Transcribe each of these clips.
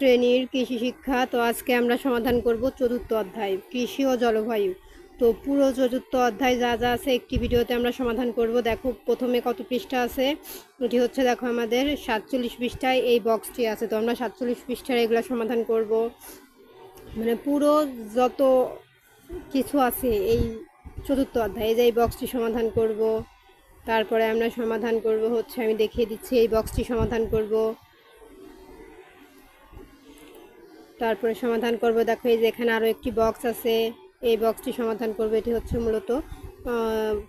শ্রেণির কৃষি শিক্ষা, তো আজকে আমরা সমাধান করব চতুর্থ অধ্যায়, কৃষি ও জলবায়ু। তো পুরো চতুর্থ অধ্যায় যা যা আছে একটি ভিডিওতে আমরা সমাধান করব। দেখো, প্রথমে কত পৃষ্ঠা আছে? এটি হচ্ছে দেখো আমাদের সাতচল্লিশ পৃষ্ঠায় এই বক্সটি আছে। তো আমরা সাতচল্লিশ পৃষ্ঠার এগুলো সমাধান করব। মানে পুরো যত কিছু আছে এই চতুর্থ অধ্যায়ে যে এই বক্সটি সমাধান করব। তারপরে আমরা সমাধান করব হচ্ছে, আমি দেখিয়ে দিচ্ছি, এই বক্সটি সমাধান করব। তারপরে সমাধান করব। দেখো এই যে এখানে আরও একটি বক্স আছে। এই বক্সটি সমাধান করব। এটি হচ্ছে মূলত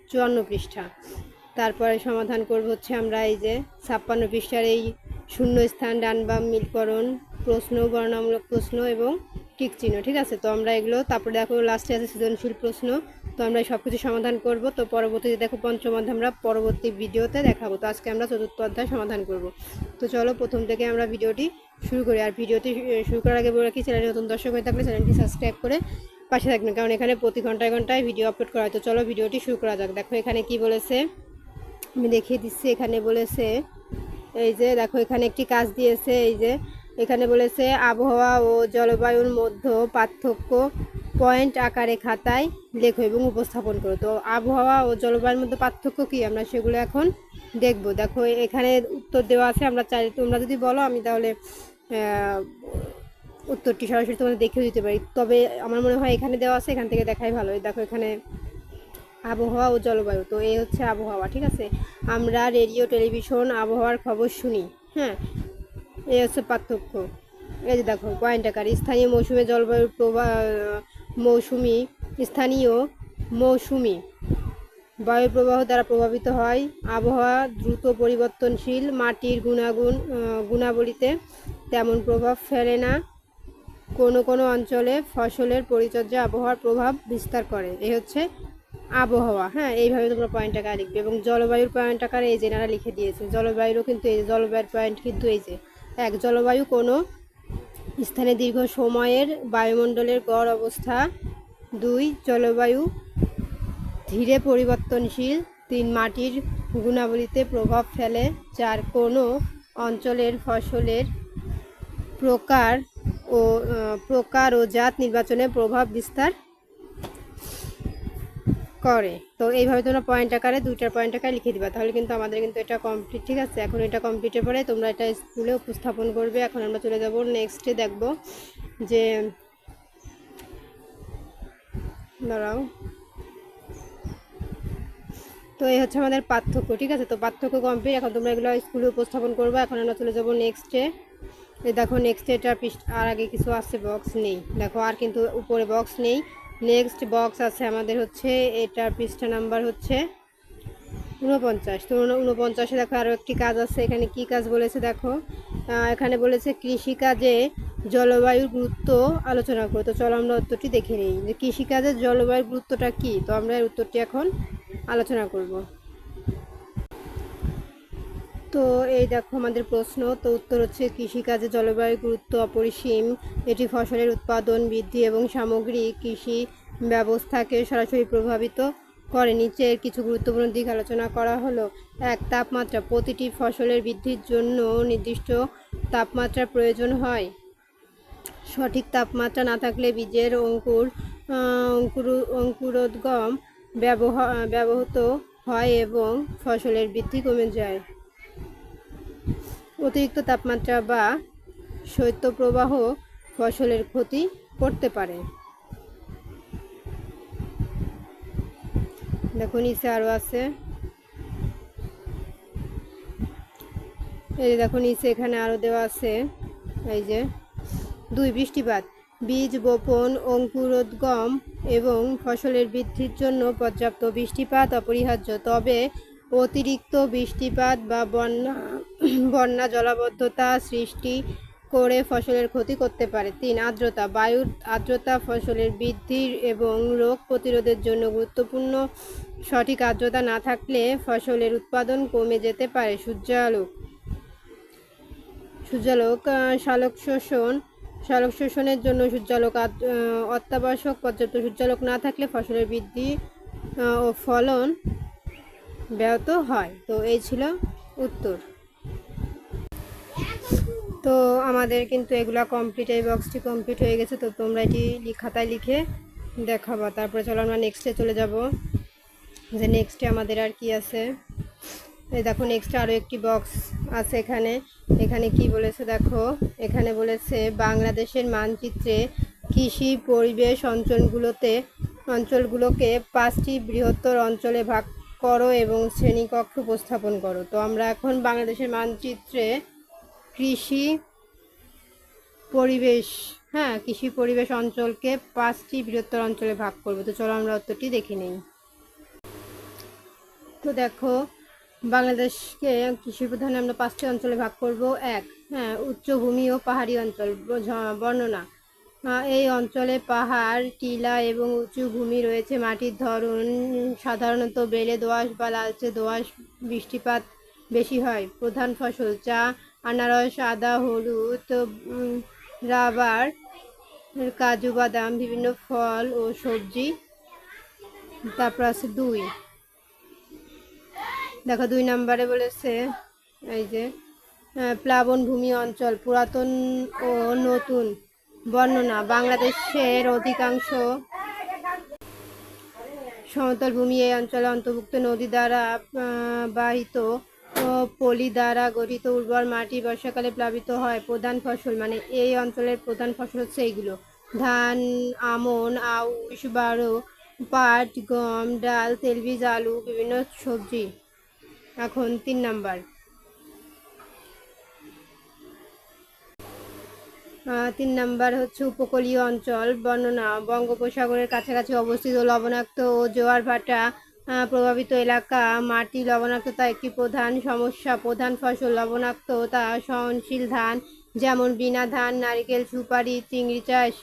চুয়ান্ন পৃষ্ঠা। তারপরে সমাধান করব হচ্ছে আমরা এই যে ছাপ্পান্ন পৃষ্ঠার এই শূন্য স্থান ডান বাম মিলকরণ, প্রশ্ন বর্ণামূলক প্রশ্ন এবং টিক চিহ্ন, ঠিক আছে? তো আমরা এগুলো, তারপরে দেখো লাস্টে আছে সৃজনশীল প্রশ্ন। তো আমরা সব কিছু সমাধান করব। তো পরবর্তীতে দেখো পঞ্চম অধ্যায় আমরা পরবর্তী ভিডিওতে দেখাবো। তো আজকে আমরা চতুর্থ অধ্যায় সমাধান করব। তো চলো প্রথম থেকে আমরা ভিডিওটি শুরু করি। আর ভিডিওটি শুরু করার আগে বলে রাখি, চ্যানেলে নতুন দর্শক হয়ে থাকলে চ্যানেলটি সাবস্ক্রাইব করে পাশে থাকবেন। কারণ এখানে প্রতি ঘন্টায় ঘন্টায় ভিডিও আপলোড করা হয়। তো চলো ভিডিওটি শুরু করা যাক। দেখো এখানে কি বলেছে? আমি দেখিয়ে দিচ্ছি। এখানে বলেছে, এই যে দেখো এখানে একটি কাজ দিয়েছে, এই যে এখানে বলেছে, আবহাওয়া ও জলবায়ুর মধ্যে পার্থক্য পয়েন্ট আকারে খাতায় লেখো এবং উপস্থাপন করো। তো আবহাওয়া ও জলবায়ুর মধ্যে পার্থক্য কী? আমরা সেগুলো এখন দেখব। দেখো, এখানে উত্তর দেওয়া আছে, আমরা চাই তোমরা যদি বলো, আমি তাহলে উত্তরটি সরাসরি তোমাদের দেখেও দিতে পারি। তবে আমার মনে হয় এখানে দেওয়া আছে, এখান থেকে দেখাই ভালো। দেখো, এখানে আবহাওয়া ও জলবায়ু। তো এই হচ্ছে আবহাওয়া, ঠিক আছে? আমরা রেডিও, টেলিভিশন, আবহাওয়ার খবর শুনি হ্যাঁ? এই হচ্ছে পার্থক্য। এই যে দেখো, পয়েন্ট আকার। স্থানীয় মৌসুমে জলবায়ুর প্রভা, মৌসুমি, স্থানীয় মৌসুমি। বায়ু প্রবাহ দ্বারা প্রভাবিত হয়। আবহাওয়া দ্রুত পরিবর্তনশীল, মাটির গুণাগুণ গুণাবলীতে তেমন প্রভাব ফেলে না। কোনো কোনো অঞ্চলে ফসলের পরিচর্যা আবহাওয়ার প্রভাব বিস্তার করে। এই হচ্ছে আবহাওয়া। হ্যাঁ এইভাবে তোমরা পয়েন্ট আকারে লিখবে। এবং জলবায়ুর পয়েন্ট আকারে এই যে এনারা লিখে দিয়েছে। জলবায়ুরও কিন্তু এই জলবায়ুর পয়েন্ট কিন্তু এই যে। এক, জলবায়ু কোনো স্থানে দীর্ঘ সময়ের বায়ুমণ্ডলের গড় অবস্থা। দুই, জলবায়ু ধীরে পরিবর্তনশীল তিন মাটির গুণাবলীতে প্রভাব ফেলে, যার কোনো অঞ্চলের ফসলের প্রকার ও প্রকার ও জাত নির্বাচনে প্রভাব বিস্তার করে। তো এইভাবে তোমরা পয়েন্ট আকারে দুইটার পয়েন্ট আকারে লিখে দিবা, তাহলে কিন্তু আমাদের কিন্তু এটা কমপ্লিট ঠিক আছে? এখন এটা কমপ্লিটের পরে তোমরা এটা স্কুলে উপস্থাপন করবে। এখন আমরা চলে যাব নেক্সটে দেখব যে, দাঁড়াও। তো এই হচ্ছে আমাদের পার্থক্য, ঠিক আছে? তো পার্থক্য কমপ্লিট এখন তোমরা এগুলো স্কুলে উপস্থাপন করব। এখন আমরা চলে যাব নেক্সটে দেখো নেক্সটে এটা আর আগে কিছু আছে বক্স নেই। দেখো, আর কিন্তু উপরে বক্স নেই। নেক্সট বক্স আছে আমাদের হচ্ছে, এটার পৃষ্ঠা নাম্বার হচ্ছে উনপঞ্চাশ তো উনপঞ্চাশে দেখো আরও একটি কাজ আছে। এখানে কি কাজ বলেছে দেখো? এখানে বলেছে কৃষিকাজে জলবায়ুর গুরুত্ব আলোচনা করো। তো চলো আমরা উত্তরটি দেখে নিই। যে কৃষিকাজের জলবায়ুর গুরুত্বটা কী? তো আমরা এর উত্তরটি এখন আলোচনা করব। তো এই দেখো আমাদের প্রশ্ন, তো উত্তর হচ্ছে কৃষিকাজে জলবায়ুর গুরুত্ব অপরিসীম। এটি ফসলের উৎপাদন বৃদ্ধি এবং সামগ্রিক কৃষি ব্যবস্থাকে সরাসরি প্রভাবিত করে। নিচের কিছু গুরুত্বপূর্ণ দিক আলোচনা করা হলো। এক, তাপমাত্রা। প্রতিটি ফসলের বৃদ্ধির জন্য নির্দিষ্ট তাপমাত্রার প্রয়োজন হয়। সঠিক তাপমাত্রা না থাকলে বীজের অঙ্কুর অঙ্কুর, অঙ্কুরোদ্গম ব্যবহৃত হয় এবং ফসলের বৃদ্ধি কমে যায়। অতিরিক্ত তাপমাত্রা বা শৈত্যপ্রবাহ ফসলের ক্ষতি করতে পারে। দেখো নিচে আরও আছে। এই দেখো নিচে এখানে আরও দেওয়া আছে। এই যে দুই বৃষ্টিপাত। বীজ বপন, অঙ্কুরোদ্গম এবং ফসলের বৃদ্ধির জন্য পর্যাপ্ত বৃষ্টিপাত অপরিহার্য। তবে অতিরিক্ত বৃষ্টিপাত বা বন্যা বন্যা জলাবদ্ধতা সৃষ্টি করে ফসলের ক্ষতি করতে পারে। তিন, আর্দ্রতা। বায়ুর আর্দ্রতা ফসলের বৃদ্ধির এবং রোগ প্রতিরোধের জন্য গুরুত্বপূর্ণ সঠিক আর্দ্রতা না থাকলে ফসলের উৎপাদন কমে যেতে পারে। সূর্যালোক। সূর্যালোক শালক শোষণ শালক শোষণের জন্য সূর্যালোক অত্যাবশ্যক, পর্যাপ্ত সূর্যালোক না থাকলে ফসলের বৃদ্ধি ও ফলন ব্যাহত হয়। তো এই ছিল উত্তর। তো আমাদের কিন্তু এগুলা কমপ্লিট এই বক্সটি কমপ্লিট হয়ে গেছে। তো তোমরা এটি খাতায় লিখে দেখাবা। তারপরে চলো আমরা নেক্সটে চলে যাব। যে নেক্সটে আমাদের আর কি আছে? দেখো নেক্সট আরও একটি বক্স আছে এখানে। এখানে কি বলেছে দেখো? এখানে বলেছে, বাংলাদেশের মানচিত্রে কৃষি পরিবেশ অঞ্চলগুলোতে, অঞ্চলগুলোকে পাঁচটি বৃহত্তর অঞ্চলে ভাগ করো এবং শ্রেণীকক্ষ উপস্থাপন করো। তো আমরা এখন বাংলাদেশের মানচিত্রে কৃষি পরিবেশ হ্যাঁ কৃষি পরিবেশ অঞ্চলকে পাঁচটি বৃহত্তর অঞ্চলে ভাগ করব। তো চলো আমরা উত্তরটি দেখে নিই। তো দেখো বাংলাদেশকে কৃষি প্রধানে আমরা পাঁচটি অঞ্চলে ভাগ করব। এক হ্যাঁ উচ্চভূমি ও পাহাড়ি অঞ্চল বর্ণনা। এই অঞ্চলে পাহাড়, টিলা এবং উঁচু ভূমি রয়েছে। মাটির ধরন সাধারণত বেলে দোআঁশ বা লালচে দোআঁশ, বৃষ্টিপাত বেশি হয়। প্রধান ফসল চা, আনারস, আদা, হলুদ রাবার, কাজু, বাদাম, বিভিন্ন ফল ও সবজি। তারপর আছে দুই দেখো দুই নম্বরে বলেছে, এই যে প্লাবনভূমি অঞ্চল, পুরাতন ও নতুন বর্ণনা, বাংলাদেশের অধিকাংশ সমতল ভূমি এই অঞ্চলে অন্তর্ভুক্ত নদী দ্বারা বাহিত পলি দ্বারা গঠিত, উর্বর মাটি বর্ষাকালে প্লাবিত হয়, প্রধান ফসল মানে এই অঞ্চলের প্রধান ফসল হচ্ছে এইগুলো। ধান, আমন, আউশ, বারো, পাট, গম, ডাল, তেলবীজ, আলু, বিভিন্ন সবজি। এখন তিন নাম্বার। তিন নাম্বার হচ্ছে উপকূলীয় অঞ্চল, বর্ণনা, বঙ্গোপসাগরের কাছাকাছি অবস্থিত লবণাক্ত ও জোয়ার ভাটা প্রভাবিত এলাকা, মাটি লবণাক্ততা একটি প্রধান সমস্যা, প্রধান ফসল লবণাক্ততা সহনশীল ধান, যেমন বিনা ধান, নারকেল, সুপারি, চিংড়ি চাষ,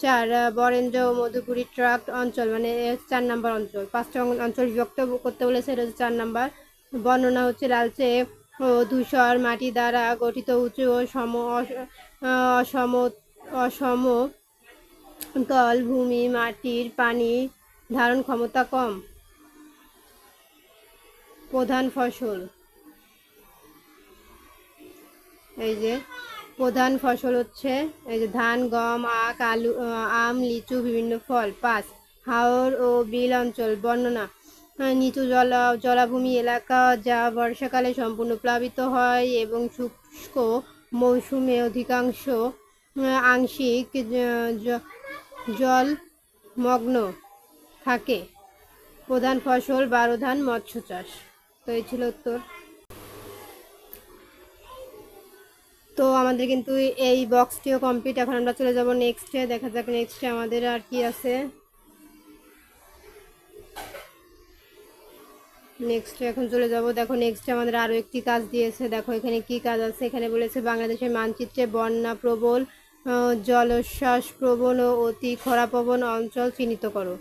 চার বরেন্দ্র মধুপুরী ট্রাক অঞ্চল মানে চার নাম্বার অঞ্চল। পাঁচটা অঞ্চল বিভক্ত করতে বলেছে, এটা চার নাম্বার। বর্ণনা হচ্ছে লালচে ধূসর মাটি দ্বারা গঠিত উঁচু ও সম অসম অসমতল ভূমি মাটির পানি ধারণ ক্ষমতা কম। প্রধান ফসল। এই যে, প্রধান ফসল হচ্ছে, এই যে ধান, গম, আখ, আলু আম, লিচু, বিভিন্ন ফল, পাঁচ, হাওর ও বিল অঞ্চল, বর্ণনা। নিচু জল, জলাভূমি এলাকা যা বর্ষাকালে সম্পূর্ণ প্লাবিত হয় এবং শুষ্ক মৌসুমে অধিকাংশ আংশিক জ- জ- জলমগ্ন থাকে। প্রধান ফসল বারো ধান মৎস্য চাষ। তো এই ছিল উত্তর। তো আমাদের কিন্তু এই বক্সটিও কমপ্লিট এখন আমরা চলে যাব নেক্সটে দেখা যাক নেক্সটে আমাদের আর কি আছে। নেক্সটে এখন চলে যাব। দেখো নেক্সটে আমাদের আরও একটি কাজ দিয়েছে। দেখো এখানে কি কাজ আছে? এখানে বলেছে বাংলাদেশের মানচিত্রে বন্যা প্রবল জলোচ্ছ্বাস প্রবণ ও অতি খরাপ্রবণ অঞ্চল চিহ্নিত করো।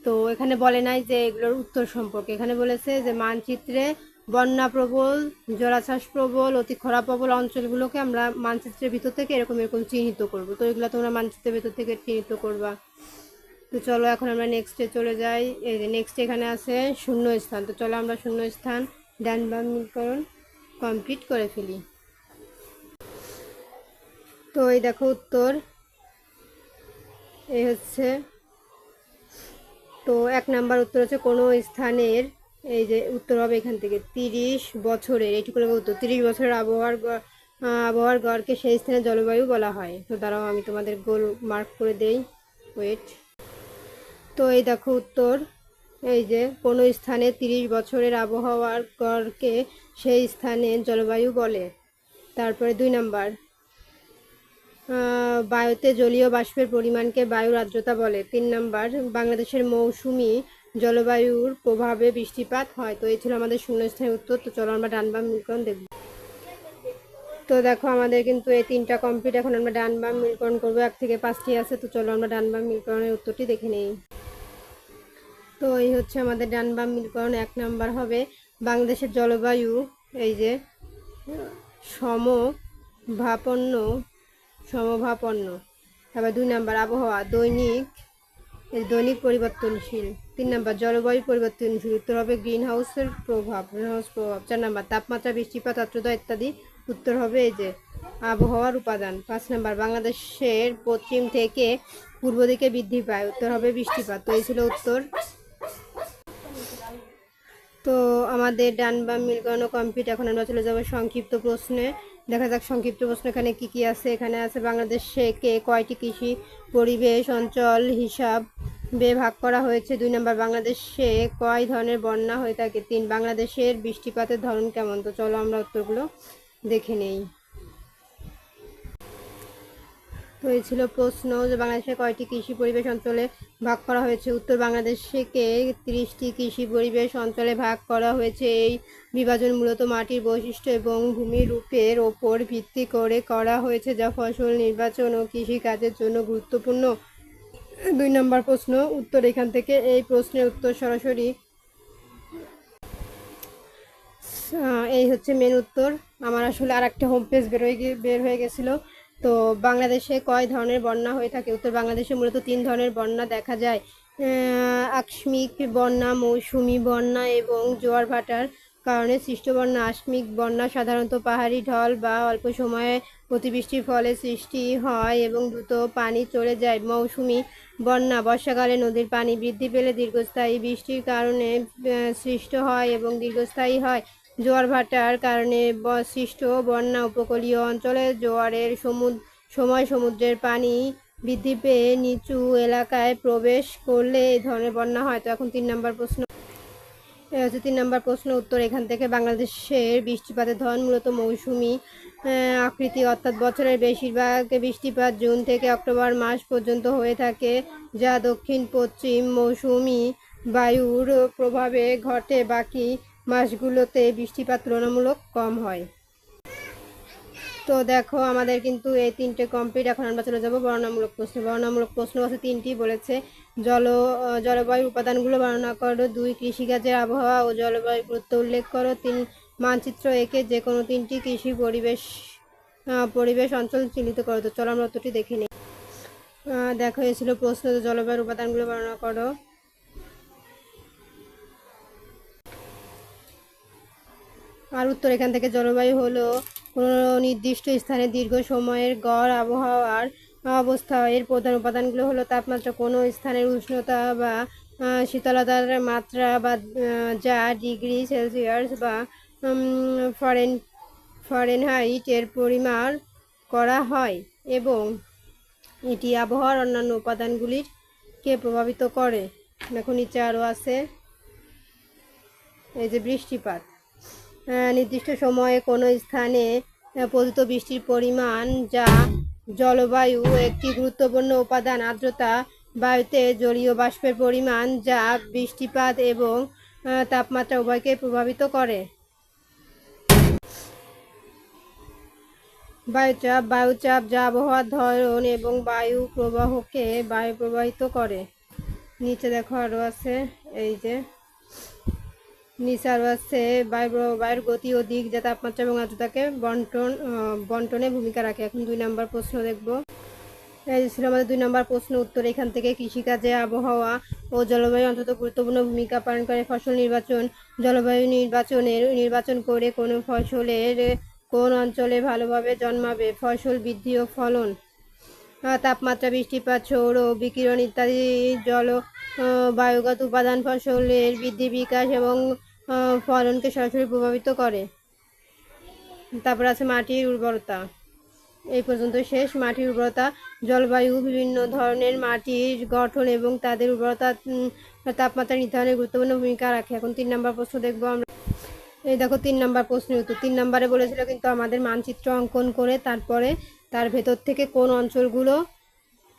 তো এখানে বলে নাই যে এগুলোর উত্তর সম্পর্কে। এখানে বলেছে যে মানচিত্রে বন্যা প্রবল জলাশ্বাস প্রবল, অতি খরাপ্রবল অঞ্চলগুলোকে আমরা মানচিত্রের ভিতর থেকে এরকম এরকম চিহ্নিত করব। তো এগুলো তোমরা মানচিত্রের ভিতর থেকে চিহ্নিত করবা। তো চলো এখন আমরা নেক্সটে চলে যাই। এই যে নেক্সট এখানে আছে শূন্য স্থান তো চলো আমরা শূন্য স্থান ডান বাম মিলকরণ কমপ্লিট করে ফেলি। তো এই দেখো উত্তর। এই হচ্ছে, তো এক নাম্বার উত্তর হচ্ছে কোনো স্থানের, এই যে উত্তর হবে এখান থেকে, তিরিশ বছরের, এইটুকু উত্তর, তিরিশ বছরের আবহাওয়ার আবহাওয়ার গড়কে সেই স্থানে জলবায়ু বলা হয়। তো দাঁড়াও আমি তোমাদের গোল মার্ক করে দেই। ওয়েট তো এই দেখো উত্তর। এই যে, কোনো স্থানে তিরিশ বছরের আবহাওয়ার গড়কে সেই স্থানে জলবায়ু বলে। তারপরে দুই নাম্বার বায়ুতে জলীয় বাষ্পের পরিমাণকে বায়ুর আর্দ্রতা বলে। তিন নাম্বার, বাংলাদেশের মৌসুমি জলবায়ুর প্রভাবে বৃষ্টিপাত হয়। তো এই ছিল আমাদের শূন্যস্থানের উত্তর। তো চলো আমরা ডান বাম মিলকরণ দেখব। তো দেখো আমাদের কিন্তু এই তিনটা কমপ্লিট এখন আমরা ডান বাম মিলকরণ করব। এক থেকে পাঁচটি আছে। তো চলো আমরা ডান বাম মিলকরণের উত্তরটি দেখে নিই। তো এই হচ্ছে আমাদের ডান বাম মিলকরণ, এক নাম্বার হবে বাংলাদেশের জলবায়ু, এই যে সমভাপন্ন সমভাপন্ন তারপর দুই নাম্বার আবহাওয়া, দৈনিক, এই দৈনিক পরিবর্তনশীল। তিন নাম্বার জলবায়ু পরিবর্তনশীল, উত্তর হবে গ্রিন হাউসের প্রভাব গ্রিন হাউস প্রভাব। চার নাম্বার তাপমাত্রা, বৃষ্টিপাত, আর্দ্রতা ইত্যাদি। উত্তর হবে এই যে, আবহাওয়ার উপাদান। পাঁচ নাম্বার বাংলাদেশের পশ্চিম থেকে পূর্ব দিকে বৃদ্ধি পায়, উত্তর হবে বৃষ্টিপাত। তো এই ছিল উত্তর। তো আমাদের ডান বাম মিলগানো কমপ্লিট এখন আমরা চলে যাব সংক্ষিপ্ত প্রশ্নে। দেখা যাক সংক্ষিপ্ত প্রশ্ন এখানে কি কি আছে। এখানে আছে বাংলাদেশে কে কয়টি কৃষি পরিবেশ অঞ্চল হিসাব বে ভাগ করা হয়েছে? দুই নম্বর, বাংলাদেশে কয় ধরনের বন্যা হয়ে থাকে? তিন, বাংলাদেশের বৃষ্টিপাতের ধরন কেমন? তো চলো আমরা উত্তরগুলো দেখে নেই। তো এই ছিল প্রশ্ন যে বাংলাদেশে কয়টি কৃষি পরিবেশ অঞ্চলে ভাগ করা হয়েছে? উত্তর বাংলাদেশকে তিরিশটি কৃষি পরিবেশ অঞ্চলে ভাগ করা হয়েছে। এই বিভাজন মূলত মাটির বৈশিষ্ট্য এবং ভূমির রূপের ওপর ভিত্তি করে করা হয়েছে, যা ফসল নির্বাচন ও কৃষিকাজের জন্য গুরুত্বপূর্ণ। দুই নম্বর প্রশ্ন, উত্তর এখান থেকে। এই প্রশ্নের উত্তর সরাসরি এই হচ্ছে মেন উত্তর। আমার আসলে আর একটা হোম পেজ বের হয়ে গিয়ে বের হয়ে গেছিল। তো বাংলাদেশে কয় ধরনের বন্যা হয়ে থাকে? উত্তর বাংলাদেশে মূলত তিন ধরনের বন্যা দেখা যায়। আকস্মিক বন্যা, মৌসুমি বন্যা এবং জোয়ার ভাটার কারণে সৃষ্ট বন্যা। আকস্মিক বন্যা সাধারণত পাহাড়ি ঢল বা অল্প সময়ে অতিবৃষ্টির ফলে সৃষ্টি হয় এবং দ্রুত পানি চলে যায়। মৌসুমি বন্যা বর্ষাকালে নদীর পানি বৃদ্ধি পেলে দীর্ঘস্থায়ী বৃষ্টির কারণে সৃষ্ট হয় এবং দীর্ঘস্থায়ী হয়। জোয়ার ভাটার কারণে সৃষ্ট বন্যা উপকূলীয় অঞ্চলে জোয়ারের সমুদ্র সময় সমুদ্রের পানি বৃদ্ধি পেয়ে নিচু এলাকায় প্রবেশ করলে এই ধরনের বন্যা হয়। তো এখন তিন নম্বর প্রশ্ন। হচ্ছে তিন নম্বর প্রশ্ন উত্তর এখান থেকে বাংলাদেশের বৃষ্টিপাতের ধরন মূলত মৌসুমি আকৃতি। অর্থাৎ বছরের বেশিরভাগ বৃষ্টিপাত জুন থেকে অক্টোবর মাস পর্যন্ত হয়ে থাকে, যা দক্ষিণ পশ্চিম মৌসুমি বায়ুর প্রভাবে ঘটে। বাকি মাসগুলোতে বৃষ্টিপাত তুলনামূলক কম হয়। তো দেখো আমাদের কিন্তু এই তিনটে কমপ্লিট এখন আমরা চলে যাব বর্ণনামূলক প্রশ্ন। বর্ণামূলক প্রশ্ন আছে তিনটি বলেছে জল জলবায়ুর উপাদানগুলো বর্ণনা করো। দুই কৃষিকাজের আবহাওয়া ও জলবায়ুর গুরুত্ব উল্লেখ করো। তিন মানচিত্র এঁকে যে কোনো তিনটি কৃষি পরিবেশ পরিবেশ অঞ্চল চিহ্নিত করো। তো চলো আমরা উত্তরটি দেখে নিই। আহ, দেখো এসেছিল প্রশ্ন জলবায়ুর উপাদানগুলো বর্ণনা করো। আর উত্তর এখান থেকে জলবায়ু হলো কোনো নির্দিষ্ট স্থানে দীর্ঘ সময়ের গড় আবহাওয়ার অবস্থা। এর প্রধান উপাদানগুলো হলো তাপমাত্রা। কোনো স্থানের উষ্ণতা বা শীতলতার মাত্রা বা যা ডিগ্রি সেলসিয়াস বা ফরেন, ফরেনহাইট এর পরিমাণ করা হয় এবং এটি আবহাওয়ার অন্যান্য উপাদানগুলির কে প্রভাবিত করে। দেখো নিচে আরও আছে। এই যে বৃষ্টিপাত। নির্দিষ্ট সময়ে কোনো স্থানে পতিত বৃষ্টির পরিমাণ যা জলবায়ু একটি গুরুত্বপূর্ণ উপাদান, আর্দ্রতা, বায়ুতে জলীয় বাষ্পের পরিমাণ যা বৃষ্টিপাত এবং তাপমাত্রা উভয়কে প্রভাবিত করে। বায়ুচাপ বায়ুচাপ যা আবহাওয়ার ধরন এবং বায়ু প্রবাহকে বায়ু প্রবাহিত করে। নিচে দেখো আরও আছে, এই যে। আরও আছে বায়ু বায়ুর গতি ও দিক যা তাপমাত্রা এবং আর্দ্রতাকে বন্টন বন্টনে ভূমিকা রাখে। এখন দুই নম্বর প্রশ্ন দেখব। এই ছিল আমাদের দুই নম্বর প্রশ্ন উত্তর। এখান থেকে কৃষিকাজে আবহাওয়া ও জলবায়ু অন্তত গুরুত্বপূর্ণ ভূমিকা পালন করে ফসল নির্বাচন। জলবায়ু নির্বাচনের নির্বাচন করে কোনো ফসলের কোন অঞ্চলে ভালোভাবে জন্মাবে? ফসল বৃদ্ধি ও ফলন তাপমাত্রা, বৃষ্টিপাত, সৌর বিকিরণ ইত্যাদি, জল বায়ুগত উপাদান ফসলের বৃদ্ধি, বিকাশ এবং ফলনকে সরাসরি প্রভাবিত করে। তারপর আছে মাটির উর্বরতা। এই পর্যন্ত শেষ। মাটির উর্বরতা, জলবায়ু, বিভিন্ন ধরনের মাটির গঠন এবং তাদের উর্বরতা তাপমাত্রা নির্ধারণে গুরুত্বপূর্ণ ভূমিকা রাখে। এখন তিন নম্বর প্রশ্ন দেখব আমরা। এই দেখো, তিন নাম্বার প্রশ্নের উত্তর। তিন নাম্বারে বলেছিল কিন্তু আমাদের মানচিত্র অঙ্কন করে তারপরে তার ভেতর থেকে কোন অঞ্চলগুলো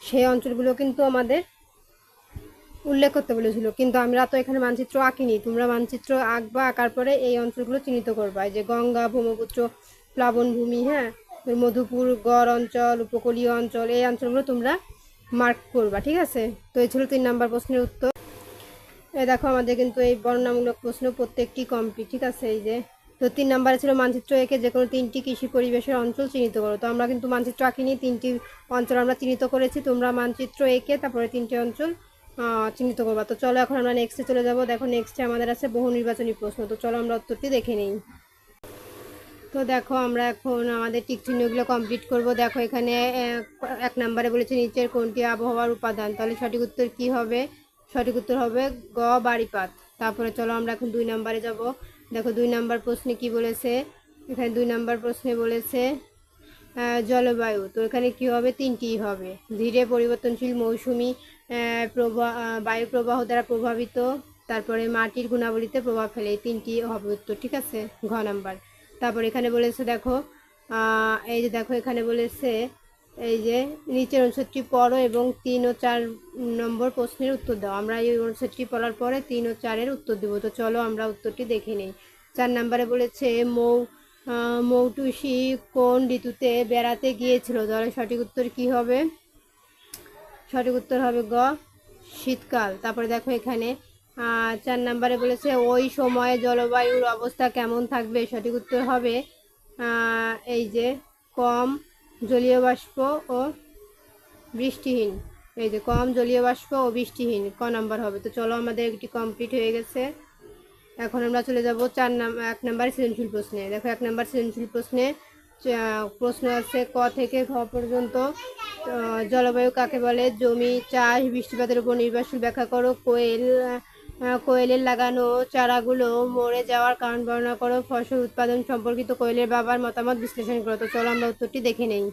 সেই অঞ্চলগুলো কিন্তু আমাদের উল্লেখ করতে বলেছিল। কিন্তু আমরা তো এখানে মানচিত্র আঁকিনি। তোমরা মানচিত্র আঁকবা, আঁকার পরে এই অঞ্চলগুলো চিহ্নিত করবা। যে গঙ্গা, ব্রহ্মপুত্র প্লাবনভূমি হ্যাঁ? মধুপুর, গড় অঞ্চল, উপকূলীয় অঞ্চল, এই অঞ্চলগুলো তোমরা মার্ক করবা, ঠিক আছে? তো এই ছিল তিন নাম্বার প্রশ্নের উত্তর। এ দেখো আমাদের কিন্তু এই বর্ণনামূলক প্রশ্ন প্রত্যেকটি কমপ্লিট ঠিক আছে? এই যে, তো তিন নাম্বারে ছিল মানচিত্র এঁকে যে কোনো তিনটি কৃষি পরিবেশের অঞ্চল চিহ্নিত করো। তো আমরা কিন্তু মানচিত্র আঁকিনি, তিনটি অঞ্চল আমরা চিহ্নিত করেছি। তোমরা মানচিত্র এঁকে তারপরে তিনটি অঞ্চল চিহ্নিত করবা। তো চলো এখন আমরা নেক্সটে চলে যাব। দেখো নেক্সটে আমাদের আছে বহু নির্বাচনী প্রশ্ন। তো চলো আমরা উত্তরটি দেখে নিই। তো দেখো আমরা এখন আমাদের টিক চিহ্নগুলো কমপ্লিট করব। দেখো এখানে এক নম্বরে বলেছে, নিচের কোনটি আবহাওয়ার উপাদান? তাহলে সঠিক উত্তর কি হবে? সঠিক উত্তর হবে গ বাড়িপাত তারপরে চলো আমরা এখন দুই নম্বরে যাব। দেখো দুই নম্বর প্রশ্নে কি বলেছে? এখানে দুই নম্বর প্রশ্নে বলেছে জলবায়ু। তো এখানে কি হবে? তিনটি হবে। ধীরে পরিবর্তনশীল মৌসুমি প্রবাহ বায়ু প্রবাহ দ্বারা প্রভাবিত, তারপরে মাটির গুণাবলীতে প্রভাব ফেলে। এই তিনটি হবে উত্তর, ঠিক আছে? ঘ নাম্বার। তারপর এখানে বলেছে, দেখো এই যে দেখো, এখানে বলেছে, এই যে নিচের অনুচ্ছেদটি পড়ো এবং তিন ও চার নম্বর প্রশ্নের উত্তর দাও। আমরা এই অনুচ্ছেদটি পড়ার পরে তিন ও চারের উত্তর দেবো। তো চলো আমরা উত্তরটি দেখে নিই। চার নম্বরে বলেছে, মৌ মৌটুসি কোন ঋতুতে বেড়াতে গিয়েছিল? তাহলে সঠিক উত্তর কি হবে? সঠিক উত্তর হবে গ, শীতকাল। তারপরে দেখো এখানে চার নাম্বারে বলেছে, ওই সময়ে জলবায়ুর অবস্থা কেমন থাকবে? সঠিক উত্তর হবে এই যে কম জলীয় বাষ্প ও বৃষ্টিহীন। এই যে কম জলীয় বাষ্প ও বৃষ্টিহীন, ক নাম্বার হবে। তো চলো আমাদের একটি কমপ্লিট হয়ে গেছে। এখন আমরা চলে যাব চার নাম, এক নাম্বার সৃজনশীল প্রশ্নে। দেখো এক নাম্বার সৃজনশীল প্রশ্নে প্রশ্ন আছে ক থেকে খ পর্যন্ত। জলবায়ু কাকে বলে? জমি, চাষ, বৃষ্টিপাতের উপর নির্ভরশীল। ব্যাখ্যা করো, কোয়েল কোয়েলের লাগানো চারাগুলো মরে যাওয়ার কারণ বর্ণনা করো। ফসল উৎপাদন সম্পর্কিত কোয়েলের বাবার মতামত বিশ্লেষণ করো। তো চলো আমরা উত্তরটি দেখে নেই।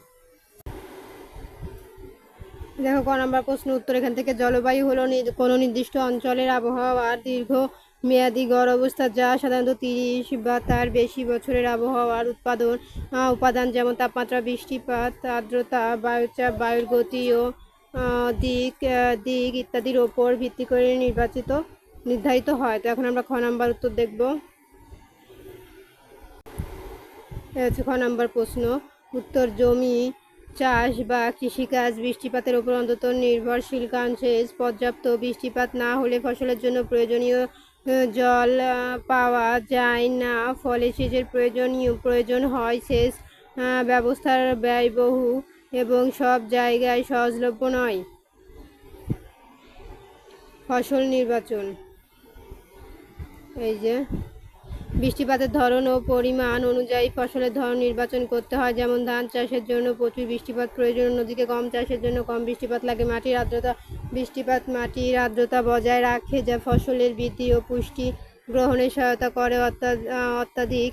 দেখো, ক নম্বর প্রশ্ন উত্তর এখান থেকে। জলবায়ু হলো কোনো নির্দিষ্ট অঞ্চলের আবহাওয়ার দীর্ঘ মেয়াদি গড় অবস্থা যা সাধারণত তিরিশ বা তার বেশি বছরের আবহাওয়ার উৎপাদন উপাদান যেমন তাপমাত্রা, বৃষ্টিপাত, আর্দ্রতা, বায়ুচাপ বায়ুর গতি ও দিক দিক ইত্যাদির ওপর ভিত্তি করে নির্বাচিত, নির্ধারিত হয়। তো এখন আমরা খ নাম্বার উত্তর দেখব। হচ্ছে খ নাম্বার প্রশ্ন। উত্তর, জমি, চাষ বা কৃষিকাজ বৃষ্টিপাতের উপর অন্তত নির্ভরশীল কারণ সেচ, পর্যাপ্ত বৃষ্টিপাত না হলে ফসলের জন্য প্রয়োজনীয় জল পাওয়া যায় না, ফলে সেচের প্রয়োজনীয় প্রয়োজন হয়। সেচ ব্যবস্থার ব্যয়বহু এবং সব জায়গায় সহজলভ্য নয়। ফসল নির্বাচন। এই যে বৃষ্টিপাতের ধরন ও পরিমাণ অনুযায়ী ফসলের ধরন নির্বাচন করতে হয়। যেমন, ধান চাষের জন্য প্রচুর বৃষ্টিপাত প্রয়োজন, অন্যদিকে কম চাষের জন্য কম বৃষ্টিপাত লাগে। মাটির আর্দ্রতা, বৃষ্টিপাত মাটির আর্দ্রতা বজায় রাখে, যা ফসলের বৃদ্ধি ও পুষ্টি গ্রহণে সহায়তা করে। অত্যা- অত্যাধিক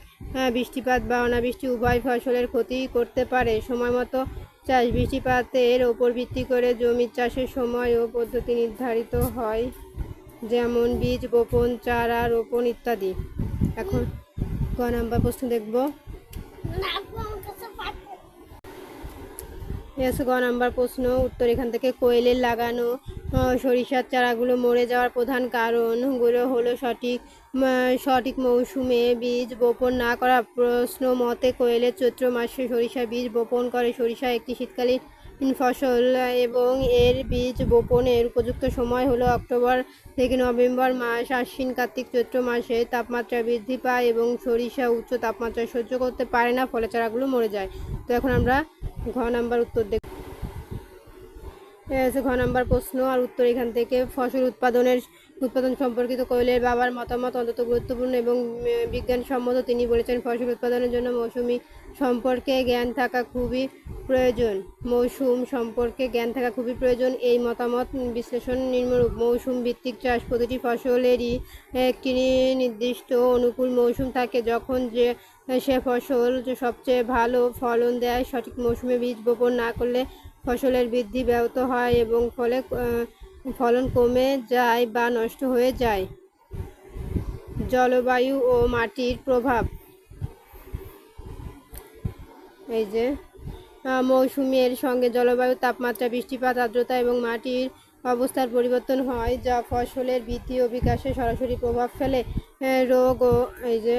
বৃষ্টিপাত বা অনাবৃষ্টি উভয় ফসলের ক্ষতি করতে পারে। সময় মতো চাষ বৃষ্টিপাতের ওপর ভিত্তি করে জমির চাষের সময় ও পদ্ধতি নির্ধারিত হয়। যেমন বীজ, বপন, চারা, রোপণ ইত্যাদি। এখন ক নাম্বার প্রশ্ন দেখব। এসে গ নাম্বার প্রশ্ন। উত্তর এখান থেকে কোয়েলের লাগানো সরিষার চারাগুলো মরে যাওয়ার প্রধান কারণগুলো হলো সঠিক সঠিক মৌসুমে বীজ বপন না করা প্রশ্ন মতে কোয়েলের চৈত্র মাসে সরিষা বীজ বপন করে। সরিষা একটি শীতকালীন ফসল এবং এর বীজ বপনের উপযুক্ত সময় হলো অক্টোবর থেকে নভেম্বর মাস। আশ্বিন কার্তিক চৈত্র মাসে তাপমাত্রা বৃদ্ধি পায় এবং সরিষা উচ্চ তাপমাত্রা সহ্য করতে পারে না, ফলে চারাগুলো মরে যায়। তো এখন আমরা ঘ নাম্বার উত্তর দেখ ঘ নাম্বার প্রশ্ন আর উত্তর এখান থেকে। ফসল উৎপাদনের উৎপাদন সম্পর্কিত কোয়েলের বাবার মতামত অন্তত গুরুত্বপূর্ণ এবং বিজ্ঞানসম্মত। তিনি বলেছেন, ফসল উৎপাদনের জন্য মৌসুমি সম্পর্কে জ্ঞান থাকা খুবই প্রয়োজন। মৌসুম সম্পর্কে জ্ঞান থাকা খুবই প্রয়োজন। এই মতামত বিশ্লেষণ নিম্নরূপ মৌসুম ভিত্তিক চাষ প্রতিটি ফসলেরই একটি নির্দিষ্ট অনুকূল মৌসুম থাকে। যখন যে, সে ফসল সবচেয়ে ভালো ফলন দেয়, সঠিক মৌসুমে বীজ বপন না করলে ফসলের বৃদ্ধি ব্যাহত হয় এবং ফলে ফলন কমে যায় বা নষ্ট হয়ে যায়। জলবায়ু ও মাটির প্রভাব। এই যে মৌসুমের সঙ্গে জলবায়ু, তাপমাত্রা, বৃষ্টিপাত, আর্দ্রতা এবং মাটির অবস্থার পরিবর্তন হয়, যা ফসলের বৃদ্ধি ও বিকাশে সরাসরি প্রভাব ফেলে। রোগ ও, এই যে,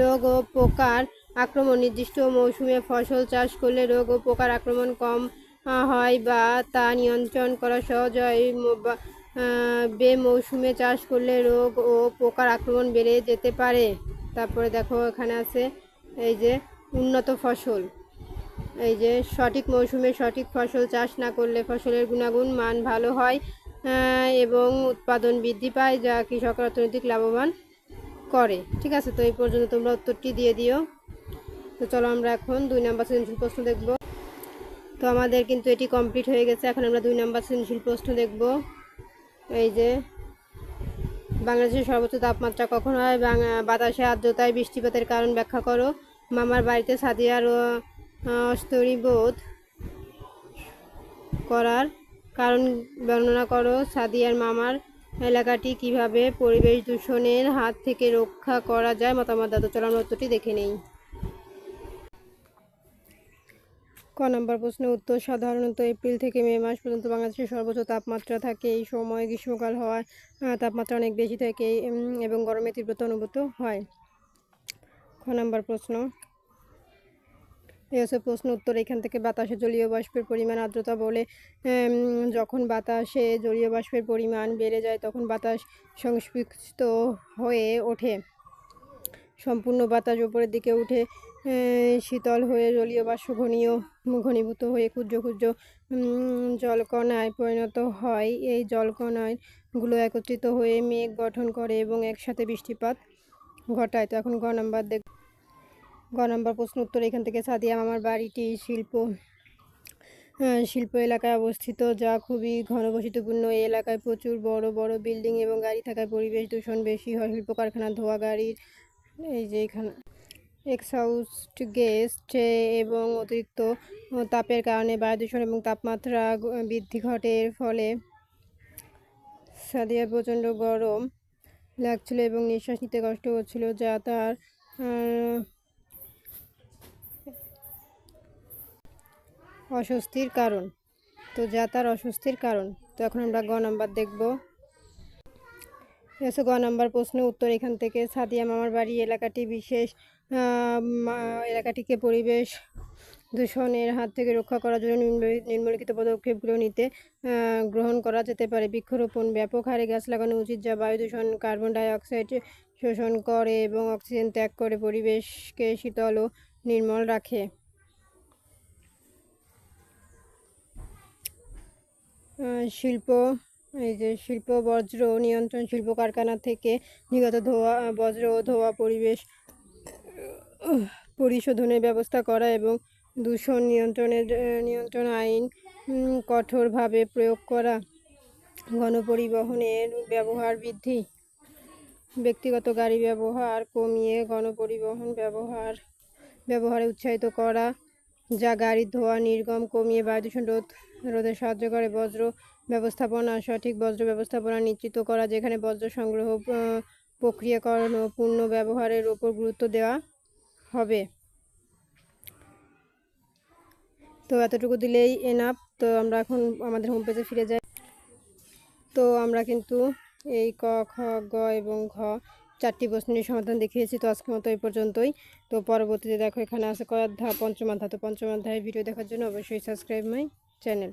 রোগ ও পোকার আক্রমণ। নির্দিষ্ট মৌসুমে ফসল চাষ করলে রোগ ও পোকার আক্রমণ কম হয় বা তা নিয়ন্ত্রণ করা সহজ হয়। বা, আহ, বেমৌসুমে চাষ করলে রোগ ও পোকার আক্রমণ বেড়ে যেতে পারে। তারপরে দেখো এখানে আছে এই যে উন্নত ফসল। এই যে সঠিক মৌসুমে সঠিক ফসল চাষ না করলে ফসলের গুণাগুণ মান ভালো হয় এবং উৎপাদন বৃদ্ধি পায় যা কৃষক অর্থনৈতিক লাভবান করে। ঠিক আছে তো এই পর্যন্ত তোমরা উত্তরটি দিয়ে দিও। তো চলো আমরা এখন দুই নাম্বার সৃজনশীল প্রশ্ন দেখব। তো আমাদের কিন্তু এটি কমপ্লিট হয়ে গেছে। এখন আমরা দুই নম্বর সৃজনশীল প্রশ্ন দেখব। এই যে, বাংলাদেশের সর্বোচ্চ তাপমাত্রা কখন হয়? বাতাসে আর্দ্রতায় বৃষ্টিপাতের কারণ ব্যাখ্যা করো। মামার বাড়িতে সাদিয়ার অস্তরীবোধ করার কারণ বর্ণনা করো। সাদিয়ার মামার এলাকাটি কীভাবে পরিবেশ দূষণের হাত থেকে রক্ষা করা যায়? মতামত দাদু চলো আমরা উত্তরটি দেখে নেই। ক নম্বর প্রশ্ন উত্তর সাধারণত এপ্রিল থেকে মে মাস পর্যন্ত বাংলাদেশের সর্বোচ্চ তাপমাত্রা থাকে। এই সময় গ্রীষ্মকাল হওয়ায় তাপমাত্রা অনেক বেশি থাকে এবং গরমের তীব্রতা অনুভূত হয়। খ নম্বর প্রশ্ন। হচ্ছে প্রশ্ন উত্তর এখান থেকে বাতাসে জলীয় বাষ্পের পরিমাণ, আর্দ্রতা বলে যখন বাতাসে জলীয় বাষ্পের পরিমাণ বেড়ে যায়, তখন বাতাস সংস্পৃষ্ট হয়ে ওঠে। সম্পূর্ণ বাতাস উপরের দিকে উঠে শীতল হয়ে জলীয় বাষ্প ঘনীয় ঘনীভূত হয়ে ক্ষুদ্র ক্ষুদ্র জলকণায় পরিণত হয়। এই জলকণাগুলো একত্রিত হয়ে মেঘ গঠন করে এবং একসাথে বৃষ্টিপাত ঘটায়। তো এখন গ নাম্বার দেখ, গ নাম্বার প্রশ্ন উত্তর এখান থেকে। সাদিয়া, আমার বাড়িটি শিল্প শিল্প এলাকায় অবস্থিত, যা খুবই ঘনবসতিপূর্ণ। এই এলাকায় প্রচুর বড় বড় বিল্ডিং এবং গাড়ি থাকায় পরিবেশ দূষণ বেশি হয়। শিল্প কারখানা ধোয়া গাড়ির এই যে এখানে এক্সহাউস্ট গেস্ট এবং অতিরিক্ত তাপের কারণে বায়ু দূষণ এবং তাপমাত্রা বৃদ্ধি ঘটে। এর ফলে সাদিয়ার প্রচণ্ড গরম লাগছিল এবং নিঃশ্বাস নিতে কষ্ট হচ্ছিল, যা তার অস্বস্তির কারণ। তো যা তার অস্বস্তির কারণ। তো এখন আমরা গ নাম্বার দেখব। এসে গ নাম্বার প্রশ্ন উত্তর এখান থেকে। সাদিয়া মামার বাড়ি, এলাকাটি বিশেষ এলাকাটিকে পরিবেশ দূষণের হাত থেকে রক্ষা করার জন্য নিম্নলিখিত পদক্ষেপগুলো নিতে গ্রহণ করা যেতে পারে। বৃক্ষরোপণ, ব্যাপক হারে গাছ লাগানো উচিত যা বায়ু দূষণ, কার্বন ডাই অক্সাইড শোষণ করে এবং অক্সিজেন ত্যাগ করে পরিবেশকে শীতল ও নির্মল রাখে। শিল্প, এই যে শিল্প বজ্র নিয়ন্ত্রণ, শিল্প কারখানা থেকে নিগত ধোয়া বজ্র ধোয়া পরিবেশ পরিশোধনের ব্যবস্থা করা এবং দূষণ নিয়ন্ত্রণের নিয়ন্ত্রণ আইন কঠোরভাবে প্রয়োগ করা, গণপরিবহনের ব্যবহার বৃদ্ধি, ব্যক্তিগত গাড়ি ব্যবহার কমিয়ে গণপরিবহন ব্যবহার, ব্যবহারে উৎসাহিত করা, যা গাড়ির ধোঁয়া নির্গম কমিয়ে বায়ু দূষণ রোধ রোধে সাহায্য করে বজ্র ব্যবস্থাপনা, সঠিক বজ্র ব্যবস্থাপনা নিশ্চিত করা, যেখানে বজ্র সংগ্রহ প্রক্রিয়াকরণ ও পূর্ণ ব্যবহারের ওপর গুরুত্ব দেওয়া হবে। তো এতটুকু দিলেই এনাফ তো আমরা এখন আমাদের হোম পেজে ফিরে যাই। তো আমরা কিন্তু এই ক, খ, গ এবং ঘ চারটি প্রশ্নের সমাধান দেখিয়েছি। তো আজকের মতো এই পর্যন্তই। তো পরবর্তীতে দেখো এখানে আছে কয়েক অধ্যায়, পঞ্চম অধ্যায়। তো পঞ্চম অধ্যায়ের ভিডিও দেখার জন্য অবশ্যই সাবস্ক্রাইব মাই চ্যানেল